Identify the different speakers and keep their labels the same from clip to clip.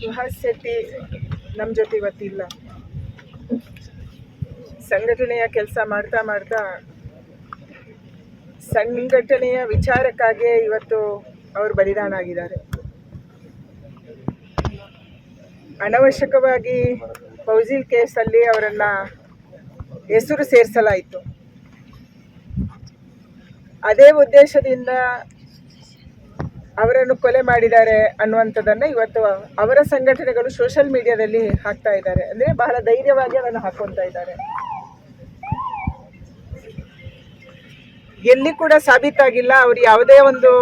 Speaker 1: ಸುಹಾಸ್ ಶೆಟ್ಟಿ ನಮ್ಮ ಜೊತೆ ಇವತ್ತಿಲ್ಲ. ಸಂಘಟನೆಯ ಕೆಲಸ ಮಾಡ್ತಾ ಮಾಡ್ತಾ, ಸಂಘಟನೆಯ ವಿಚಾರಕ್ಕಾಗಿಯೇ ಇವತ್ತು ಅವರು ಬಲಿದಾನ ಆಗಿದ್ದಾರೆ. ಅನವಶ್ಯಕವಾಗಿ ಫೌಜಿಲ್ ಕೇಸಲ್ಲಿ ಅವರನ್ನ ಹೆಸರು ಸೇರಿಸಲಾಯಿತು. ಅದೇ ಉದ್ದೇಶದಿಂದ ಅವರನ್ನು ಕೊಲೆ ಮಾಡಿದ್ದಾರೆ ಅನ್ನುವಂಥದ್ದನ್ನು ಇವತ್ತು ಅವರ ಸಂಘಟನೆಗಳು ಸೋಷಲ್ ಮೀಡಿಯಾದಲ್ಲಿ ಹಾಕ್ತಾ ಇದ್ದಾರೆ. ಅಂದರೆ ಬಹಳ ಧೈರ್ಯವಾಗಿ ಅದನ್ನು ಹಾಕ್ಕೊತಾ ಇದ್ದಾರೆ. ಎಲ್ಲಿ ಕೂಡ ಸಾಬೀತಾಗಿಲ್ಲ. ಅವರು ಯಾವುದೇ ಒಂದು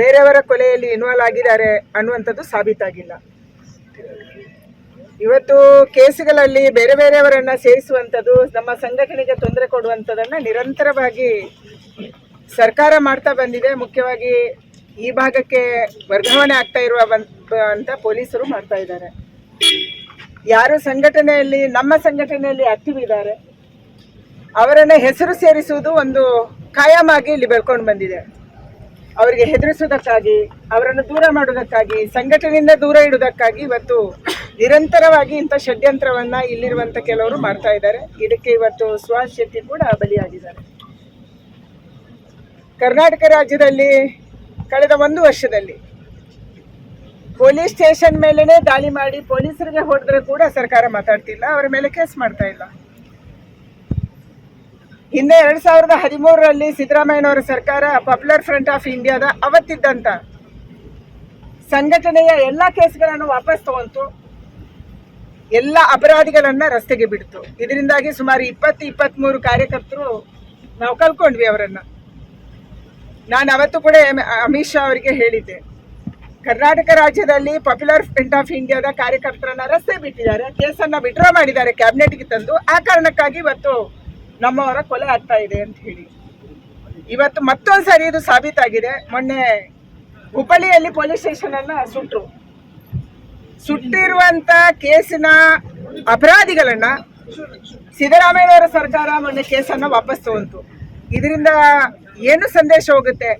Speaker 1: ಬೇರೆಯವರ ಕೊಲೆಯಲ್ಲಿ ಇನ್ವಾಲ್ವ್ ಆಗಿದ್ದಾರೆ ಅನ್ನುವಂಥದ್ದು ಸಾಬೀತಾಗಿಲ್ಲ. ಇವತ್ತು ಕೇಸುಗಳಲ್ಲಿ ಬೇರೆ ಬೇರೆಯವರನ್ನ ಸೇರಿಸುವಂಥದ್ದು ನಮ್ಮ ಸಂಘಟನೆಗೆ ತೊಂದರೆ ಕೊಡುವಂಥದ್ದನ್ನು ನಿರಂತರವಾಗಿ ಸರ್ಕಾರ ಮಾಡ್ತಾ ಬಂದಿದೆ, ಮುಖ್ಯವಾಗಿ ಈ ಭಾಗಕ್ಕೆ ವರ್ಗಾವಣೆ ಆಗ್ತಾ ಇರುವ ಅಂತ ಪೊಲೀಸರು ಮಾಡ್ತಾ ಇದ್ದಾರೆ. ಯಾರು ಸಂಘಟನೆಯಲ್ಲಿ, ನಮ್ಮ ಸಂಘಟನೆಯಲ್ಲಿ ಆಕ್ಟಿವ್ ಇದ್ದಾರೆ, ಅವರನ್ನ ಹೆಸರು ಸೇರಿಸುವುದು ಒಂದು ಕಾಯಂ ಇಲ್ಲಿ ಬೆಳ್ಕೊಂಡು ಬಂದಿದೆ. ಅವರಿಗೆ ಹೆದರಿಸುವುದಕ್ಕಾಗಿ, ಅವರನ್ನು ದೂರ ಮಾಡುವುದಕ್ಕಾಗಿ, ಸಂಘಟನೆಯಿಂದ ದೂರ ಇಡುವುದಕ್ಕಾಗಿ ಇವತ್ತು ನಿರಂತರವಾಗಿ ಇಂಥ ಷಡ್ಯಂತ್ರವನ್ನ ಇಲ್ಲಿರುವಂತ ಕೆಲವರು ಮಾಡ್ತಾ ಇದ್ದಾರೆ. ಇದಕ್ಕೆ ಇವತ್ತು ಸುಹಾಸ್ ಶೆಟ್ಟಿ ಕೂಡ ಬಲಿಯಾಗಿದ್ದಾರೆ. ಕರ್ನಾಟಕ ರಾಜ್ಯದಲ್ಲಿ ಕಳೆದ ಒಂದು ವರ್ಷದಲ್ಲಿ ಪೊಲೀಸ್ ಸ್ಟೇಷನ್ ಮೇಲೇ ದಾಳಿ ಮಾಡಿ ಪೊಲೀಸರಿಗೆ ಹೊಡೆದ್ರೆ ಕೂಡ ಸರ್ಕಾರ ಮಾತಾಡ್ತಿಲ್ಲ, ಅವರ ಮೇಲೆ ಕೇಸ್ ಮಾಡ್ತಾ ಇಲ್ಲ. ಹಿಂದೆ ಎರಡು ಸಾವಿರದ ಹದಿಮೂರರಲ್ಲಿ ಸಿದ್ದರಾಮಯ್ಯನವರ ಸರ್ಕಾರ ಪಾಪ್ಯುಲರ್ ಫ್ರಂಟ್ ಆಫ್ ಇಂಡಿಯಾದ ಅವತ್ತಿದ್ದಂತ ಸಂಘಟನೆಯ ಎಲ್ಲ ಕೇಸ್ಗಳನ್ನು ವಾಪಸ್ ತಗೊಂತು ಎಲ್ಲ ಅಪರಾಧಿಗಳನ್ನ ರಸ್ತೆಗೆ ಬಿಡ್ತು. ಇದರಿಂದಾಗಿ ಸುಮಾರು ಇಪ್ಪತ್ತು ಇಪ್ಪತ್ತ್ಮೂರು ಕಾರ್ಯಕರ್ತರು ನಾವು ಕಲ್ಕೊಂಡ್ವಿ ಅವರನ್ನ. ನಾನು ಅವತ್ತು ಕೂಡ ಅಮಿತ್ ಶಾ ಅವರಿಗೆ ಹೇಳಿದ್ದೆ. ಕರ್ನಾಟಕ ರಾಜ್ಯದಲ್ಲಿ ಪಾಪ್ಯುಲರ್ ಫ್ರಂಟ್ ಆಫ್ ಇಂಡಿಯಾದ ಕಾರ್ಯಕರ್ತರನ್ನ ರಸ್ತೆ ಬಿಟ್ಟಿದ್ದಾರೆ, ಕೇಸನ್ನ ವಿಡ್ರಾ ಮಾಡಿದ್ದಾರೆ ಕ್ಯಾಬಿನೆಟ್ಗೆ ತಂದು. ಆ ಕಾರಣಕ್ಕಾಗಿ ಇವತ್ತು ನಮ್ಮವರ ಕೊಲೆ ಆಗ್ತಾ ಇದೆ ಅಂತ ಹೇಳಿ. ಇವತ್ತು ಮತ್ತೊಂದು ಸಾರಿ ಇದು ಸಾಬೀತಾಗಿದೆ. ಮೊನ್ನೆ ಹುಬ್ಬಳ್ಳಿಯಲ್ಲಿ ಪೊಲೀಸ್ ಸ್ಟೇಷನ್ ಅನ್ನ ಸುಟ್ಟರು ಸುಟ್ಟಿರುವಂತ ಕೇಸಿನ ಅಪರಾಧಿಗಳನ್ನ ಸಿದ್ದರಾಮಯ್ಯನವರ ಸರ್ಕಾರ ಮೊನ್ನೆ ಕೇಸನ್ನ ವಾಪಸ್ ತಗೊಂತು. ಇದರಿಂದ ಏನು ಸಂದೇಶ ಹೋಗುತ್ತೆ?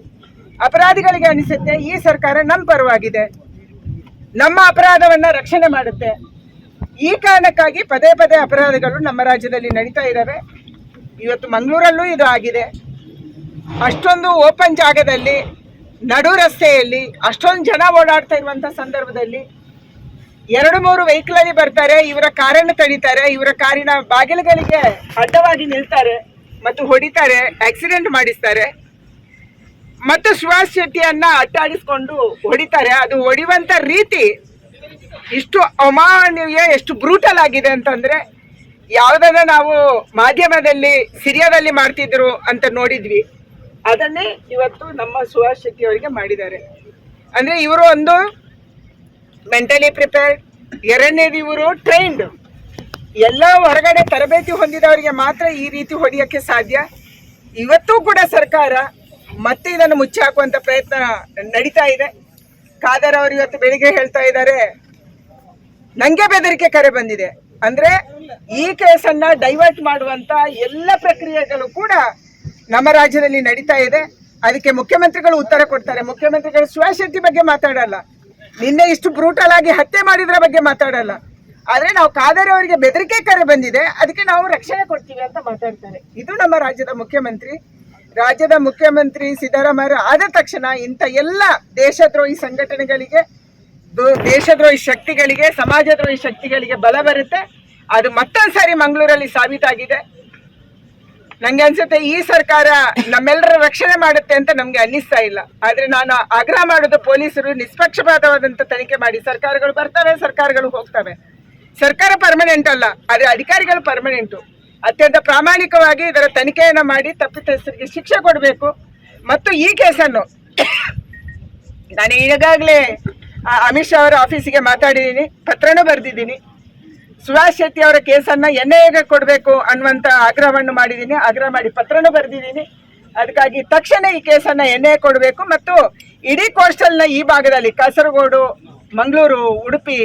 Speaker 1: ಅಪರಾಧಿಗಳಿಗೆ ಅನಿಸುತ್ತೆ, ಈ ಸರ್ಕಾರ ನಮ್ಮ ಪರವಾಗಿದೆ. ನಮ್ಮ ಅಪರಾಧವನ್ನ ರಕ್ಷಣೆ ಮಾಡುತ್ತೆ. ಈ ಕಾರಣಕ್ಕಾಗಿ ಪದೇ ಪದೇ ಅಪರಾಧಗಳು ನಮ್ಮ ರಾಜ್ಯದಲ್ಲಿ ನಡೀತಾ ಇದ್ದಾವೆ. ಇವತ್ತು ಮಂಗಳೂರಲ್ಲೂ ಇದು ಆಗಿದೆ. ಅಷ್ಟೊಂದು ಓಪನ್ ಜಾಗದಲ್ಲಿ, ನಡು ರಸ್ತೆಯಲ್ಲಿ, ಅಷ್ಟೊಂದು ಜನ ಓಡಾಡ್ತಾ ಇರುವಂತ ಸಂದರ್ಭದಲ್ಲಿ ಎರಡು ಮೂರು ವೆಹಿಕಲ್ ಅಲ್ಲಿ ಬರ್ತಾರೆ, ಇವರ ಕಾರನ್ನು ತಡೀತಾರೆ, ಇವರ ಕಾರಿನ ಬಾಗಿಲುಗಳಿಗೆ ಅಡ್ಡವಾಗಿ ನಿಲ್ತಾರೆ. ಮತ್ತು ಹೊಡಿತಾರೆ ಆಕ್ಸಿಡೆಂಟ್ ಮಾಡಿಸ್ತಾರೆ. ಮತ್ತು ಸುಭಾಷ್ ಶೆಟ್ಟಿಯನ್ನ ಅಟ್ಟಾಡಿಸ್ಕೊಂಡು ಹೊಡಿತಾರೆ. ಅದು ಹೊಡಿಯುವಂತ ರೀತಿ ಇಷ್ಟು ಅಮಾನವೀಯ, ಎಷ್ಟು ಬ್ರೂಟಲ್ ಆಗಿದೆ ಅಂತಂದ್ರೆ ಯಾವುದನ್ನ ನಾವು ಮಾಧ್ಯಮದಲ್ಲಿ, ಸಿರಿಯಾದಲ್ಲಿ ಮಾಡ್ತಿದ್ರು ಅಂತ ನೋಡಿದ್ವಿ. ಅದನ್ನೇ ಇವತ್ತು ನಮ್ಮ ಸುಭಾಷ್ ಶೆಟ್ಟಿ ಅವರಿಗೆ ಮಾಡಿದ್ದಾರೆ. ಅಂದ್ರೆ ಇವರು ಒಂದು ಮೆಂಟಲಿ ಪ್ರಿಪೇರ್ಡ್ ಎರಡನೇದು ಇವರು ಟ್ರೈನ್ಡ್ ಎಲ್ಲ ಹೊರಗಡೆ ತರಬೇತಿ ಹೊಂದಿದವರಿಗೆ ಮಾತ್ರ ಈ ರೀತಿ ಹೊಡೆಯಕ್ಕೆ ಸಾಧ್ಯ. ಇವತ್ತೂ ಕೂಡ ಸರ್ಕಾರ ಮತ್ತೆ ಇದನ್ನು ಮುಚ್ಚಿ ಪ್ರಯತ್ನ ನಡೀತಾ ಇದೆ. ಖಾದರ್ ಅವರು ಇವತ್ತು ಬೆಳಿಗ್ಗೆ ಹೇಳ್ತಾ ಇದ್ದಾರೆ, ನಂಗೆ ಬೆದರಿಕೆ ಕರೆ ಬಂದಿದೆ. ಅಂದ್ರೆ ಈ ಕೇಸನ್ನ ಡೈವರ್ಟ್ ಮಾಡುವಂತ ಎಲ್ಲ ಪ್ರಕ್ರಿಯೆಗಳು ಕೂಡ ನಮ್ಮ ರಾಜ್ಯದಲ್ಲಿ ನಡೀತಾ ಇದೆ. ಅದಕ್ಕೆ ಮುಖ್ಯಮಂತ್ರಿಗಳು ಉತ್ತರ ಕೊಡ್ತಾರೆ. ಮುಖ್ಯಮಂತ್ರಿಗಳು ಶಿವಶೆಟ್ಟಿ ಬಗ್ಗೆ ಮಾತಾಡಲ್ಲ. ನಿನ್ನೆ ಇಷ್ಟು ಬ್ರೂಟಲ್ ಆಗಿ ಹತ್ಯೆ ಮಾಡಿದ್ರ ಬಗ್ಗೆ ಮಾತಾಡಲ್ಲ. ಆದ್ರೆ ನಾವು ಕಾದರಿ ಅವರಿಗೆ ಬೆದರಿಕೆ ಕರೆ ಬಂದಿದೆ. ಅದಕ್ಕೆ ನಾವು ರಕ್ಷಣೆ ಕೊಡ್ತೀವಿ ಅಂತ ಮಾತಾಡ್ತಾರೆ. ಇದು ನಮ್ಮ ರಾಜ್ಯದ ಮುಖ್ಯಮಂತ್ರಿ. ರಾಜ್ಯದ ಮುಖ್ಯಮಂತ್ರಿ ಸಿದ್ದರಾಮಯ್ಯ ಆದ ತಕ್ಷಣ ಇಂಥ ಎಲ್ಲ ದೇಶದ್ರೋಹಿ ಸಂಘಟನೆಗಳಿಗೆ ದೇಶದ್ರೋಹಿ ಶಕ್ತಿಗಳಿಗೆ, ಸಮಾಜದ್ರೋಹಿ ಶಕ್ತಿಗಳಿಗೆ ಬಲ ಬರುತ್ತೆ. ಅದು ಮತ್ತೊಂದು ಸಾರಿ ಮಂಗಳೂರಲ್ಲಿ ಸಾಬೀತಾಗಿದೆ. ನಂಗೆ ಅನ್ಸುತ್ತೆ ಈ ಸರ್ಕಾರ ನಮ್ಮೆಲ್ಲರ ರಕ್ಷಣೆ ಮಾಡುತ್ತೆ ಅಂತ ನಮ್ಗೆ ಅನ್ನಿಸ್ತಾ ಇಲ್ಲ. ಆದ್ರೆ ನಾನು ಆಗ್ರಹ ಮಾಡೋದು ಪೊಲೀಸರು ನಿಷ್ಪಕ್ಷಪಾತವಾದಂತ ತನಿಖೆ ಮಾಡಿ. ಸರ್ಕಾರಗಳು ಬರ್ತವೆ ಸರ್ಕಾರಗಳು ಹೋಗ್ತವೆ. ಸರ್ಕಾರ ಪರ್ಮನೆಂಟ್ ಅಲ್ಲ ಆದರೆ ಅಧಿಕಾರಿಗಳು ಪರ್ಮನೆಂಟು ಅತ್ಯಂತ ಪ್ರಾಮಾಣಿಕವಾಗಿ ಇದರ ತನಿಖೆಯನ್ನು ಮಾಡಿ ತಪ್ಪಿತಸ್ಥರಿಗೆ ಶಿಕ್ಷೆ ಕೊಡಬೇಕು. ಮತ್ತು ಈ ಕೇಸನ್ನು ನಾನು ಈಗಾಗಲೇ ಅಮಿತ್ ಅವರ ಆಫೀಸಿಗೆ ಮಾತಾಡಿದ್ದೀನಿ ಪತ್ರನೂ ಬರೆದಿದ್ದೀನಿ. ಸುಭಾಷ್ ಶೆಟ್ಟಿ ಅವರ ಕೇಸನ್ನು ಎನ್ ಐಗೆ ಕೊಡಬೇಕು ಅನ್ನುವಂಥ ಆಗ್ರಹವನ್ನು ಮಾಡಿದ್ದೀನಿ ಆಗ್ರಹ ಮಾಡಿ ಪತ್ರನೂ ಬರೆದಿದ್ದೀನಿ ಅದಕ್ಕಾಗಿ ತಕ್ಷಣ ಈ ಕೇಸನ್ನು ಎನ್ ಕೊಡಬೇಕು. ಮತ್ತು ಇಡೀ ಕೋಸ್ಟಲ್ನ ಈ ಭಾಗದಲ್ಲಿ ಕಾಸರಗೋಡು, ಮಂಗಳೂರು, ಉಡುಪಿ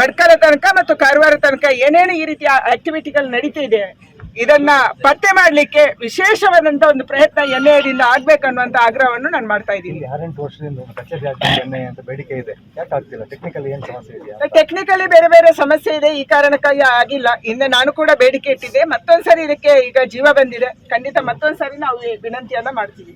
Speaker 1: ಬಡ್ಕಲ ತನಕ ಮತ್ತು ಕಾರವಾರ ತನಕ ಏನೇನು ಈ ರೀತಿಯ ಆಕ್ಟಿವಿಟಿಗಳು ನಡೀತಿದೆ ಇದನ್ನ ಪತ್ತೆ ಮಾಡಲಿಕ್ಕೆ ವಿಶೇಷವಾದಂತ ಒಂದು ಪ್ರಯತ್ನ ಎನ್ ಆಗ್ಬೇಕು ಆಗ್ಬೇಕನ್ನುವಂತ ಆಗ್ರಹವನ್ನು ನಾನು ಮಾಡ್ತಾ ಇದ್ದೀನಿ.
Speaker 2: ಬೇಡಿಕೆ ಇದೆ. ಟೆಕ್ನಿಕಲ್
Speaker 1: ಬೇರೆ ಬೇರೆ ಸಮಸ್ಯೆ ಇದೆ ಈ ಕಾರಣಕ್ಕಾಗಿ ಆಗಿಲ್ಲ. ಹಿಂದೆ ನಾನು ಕೂಡ ಬೇಡಿಕೆ ಇಟ್ಟಿದ್ದೆ. ಮತ್ತೊಂದ್ಸರಿ ಇದಕ್ಕೆ ಈಗ ಜೀವ ಬಂದಿದೆ. ಖಂಡಿತ ಮತ್ತೊಂದ್ಸರಿ ನಾವು ಈ ವಿನಂತಿಯನ್ನ ಮಾಡ್ತೀವಿ.